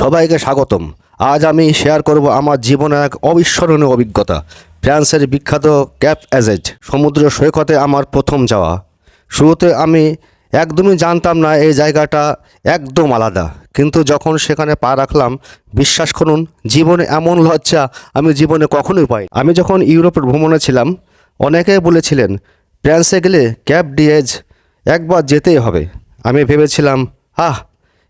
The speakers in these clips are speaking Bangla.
সবাইকে স্বাগতম। আজ আমি শেয়ার করব আমার জীবনের এক অবিস্মরণীয় অভিজ্ঞতা। ফ্রান্সের বিখ্যাত ক্যাপ অ্যাজেট সমুদ্র সৈকতে আমার প্রথম যাওয়া। শুরুতে আমি একদমই জানতাম না এই জায়গাটা একদম আলাদা। কিন্তু যখন সেখানে পা রাখলাম, বিশ্বাস করুন, জীবনে এমন লজ্জা আমি জীবনে কখনোই পাই আমি যখন ইউরোপের ভ্রমণে ছিলাম অনেকে বলেছিলেন, ফ্রান্সে গেলে ক্যাপ ডিয়েজ একবার যেতেই হবে। আমি ভেবেছিলাম, আহ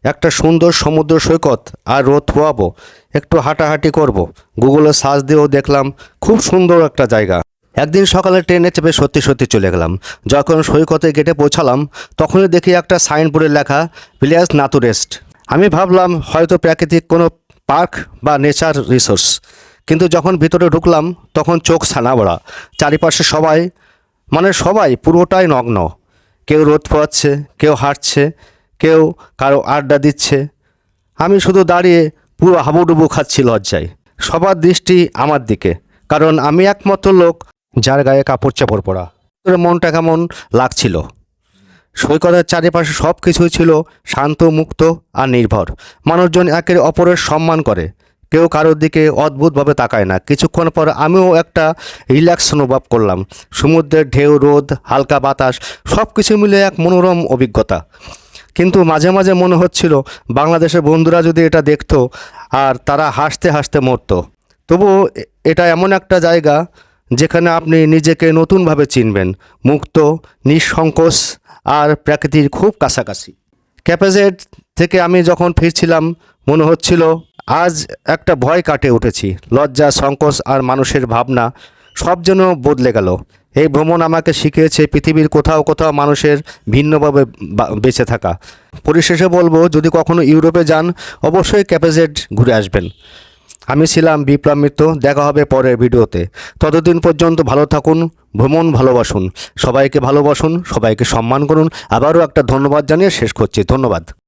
একটা সুন্দর সমুদ্র সৈকত আর রোদ পোয়াবো, একটু হাঁটাহাঁটি করব। গুগলে সার্চ দিয়েও দেখলাম, খুব সুন্দর একটা জায়গা। একদিন সকালে ট্রেনে চেপে সত্যি সত্যি চলে গেলাম। যখন সৈকতে গেটে পৌঁছালাম, তখনই দেখি একটা সাইনবোর্ডে লেখা, ভিলেজ নাতুরেস্ট। আমি ভাবলাম, হয়তো প্রাকৃতিক কোনো পার্ক বা নেচার রিসোর্স। কিন্তু যখন ভিতরে ঢুকলাম, তখন চোখ ছানা বড়া চারিপাশে সবাই মানে সবাই পুরোটাই নগ্ন। কেউ রোদ পোয়াচ্ছে, কেউ হাঁটছে কেউ কারও আড্ডা দিচ্ছে। আমি শুধু দাঁড়িয়ে পুরো হাবুডুবু খাচ্ছি লজ্জায়। সবার দৃষ্টি আমার দিকে, কারণ আমি একমাত্র লোক যার গায়ে কাপড় চাপড় পরা মনটা কেমন লাগছিল? সৈকতের চারিপাশে সব কিছুই ছিল শান্ত, মুক্ত আর নির্ভর। মানুষজন একের অপরের সম্মান করে। কেউ কারোর দিকে অদ্ভুতভাবে তাকায় না। কিছুক্ষণ পর আমিও একটা রিল্যাক্স অনুভব করলাম। সমুদ্রের ঢেউ, রোদ, হালকা বাতাস সব কিছু মিলে এক মনোরম অভিজ্ঞতা। কিন্তু মাঝে মাঝে মনে হচ্ছিল বাংলাদেশের বন্ধুরা যদি এটা দেখতো আর তারা হাসতে হাসতে মরতো। তবুও এ- এটা এমন একটা জায়গা যেখানে আপনি নিজেকে নতুনভাবে চিনবেন, মুক্ত, নিঃসংকোচ আর প্রকৃতির খুব কাছাকাছি। ক্যাপাজেট থেকে আমি যখন ফিরছিলাম, মনে হচ্ছিল আজ একটা ভয় কাটে উঠেছি। লজ্জা, সংকোচ আর মানুষের ভাবনা সব যেন বদলে গেল। এই ভ্রমণ আমাকে শিখিয়েছে পৃথিবীর কোথাও কোথাও মানুষের ভিন্নভাবে বেঁচে থাকা। পরিশেষে বলব, যদি কখনো ইউরোপে যান, অবশ্যই ক্যাপাজেট ঘুরে আসবেন। আমি ছিলাম বিপ্লব মিত্র, দেখা হবে পরের ভিডিওতে। ততদিন পর্যন্ত ভালো থাকুন, ভ্রমণ ভালোবাসুন। সবাইকে ভালোবাসুন, সবাইকে সম্মান করুন। আবারও একটা ধন্যবাদ জানিয়ে শেষ করছি। ধন্যবাদ।